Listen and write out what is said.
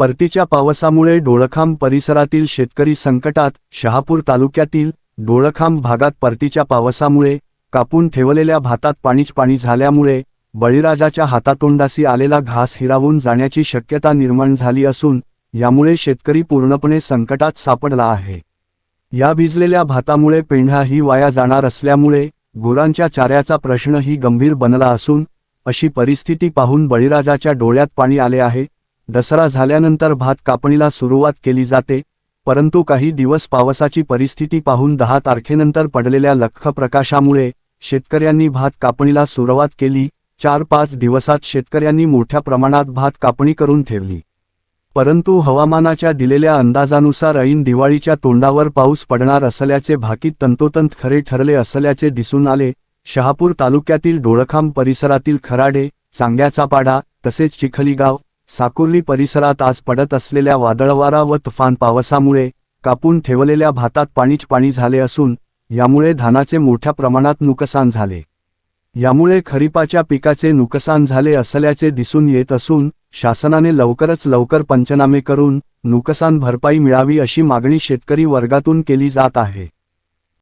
परतीच्या पावसामुळे डोळखांब परिसरातील शेतकरी संकटात शहापूर तालुक्यातील डोळखांब भागात परतीच्या पावसामुळे कापून ठेवलेल्या भातात पाणीच पाणी झाल्यामुळे बळीराजाच्या हातातोंडासी आलेला घास हिरावून जाण्याची शक्यता निर्माण झाली असून यामुळे शेतकरी पूर्णपणे संकटात सापडला आहे. या भिजलेल्या भातामुळे पेंढाही वाया जाणार असल्यामुळे गुरांच्या चाऱ्याचा प्रश्नही गंभीर बनला असून अशी परिस्थिती पाहून बळीराजाच्या डोळ्यात पाणी आले आहे. दसरा झाल्यानंतर भात कापणीला सुरुवात केली जाते परंतु काही दिवस पावसाची परिस्थिती पाहून दहा तारखेनंतर पडलेल्या लख्ख प्रकाशामुळे शेतकऱ्यांनी भात कापणीला सुरुवात केली चार पाच दिवसात शेतकऱ्यांनी मोठ्या प्रमाणात भात कापणी करून ठेवली. परंतु हवामानाच्या दिलेल्या अंदाजानुसार ऐन दिवाळीच्या तोंडावर पाऊस पडणार असल्याचे भाकीत तंतोतंत खरे ठरले असल्याचे दिसून आले. शहापूर तालुक्यातील डोळखांब परिसरातील खराडे चांग्याचा पाडा तसेच चिखलीगाव साकुर्ली परिसरात आज पडत असलेल्या वादळवारा व तुफान पावसामुळे कापून ठेवलेल्या भातात पाणीच पाणी झाले असून यामुळे धानाचे मोठ्या प्रमाणात नुकसान झाले. यामुळे खरीपाच्या पिकाचे नुकसान झाले असल्याचे दिसून येत असून शासनाने लवकरच लवकर पंचनामे करून नुकसान भरपाई मिळावी अशी मागणी शेतकरी वर्गातून केली जात आहे.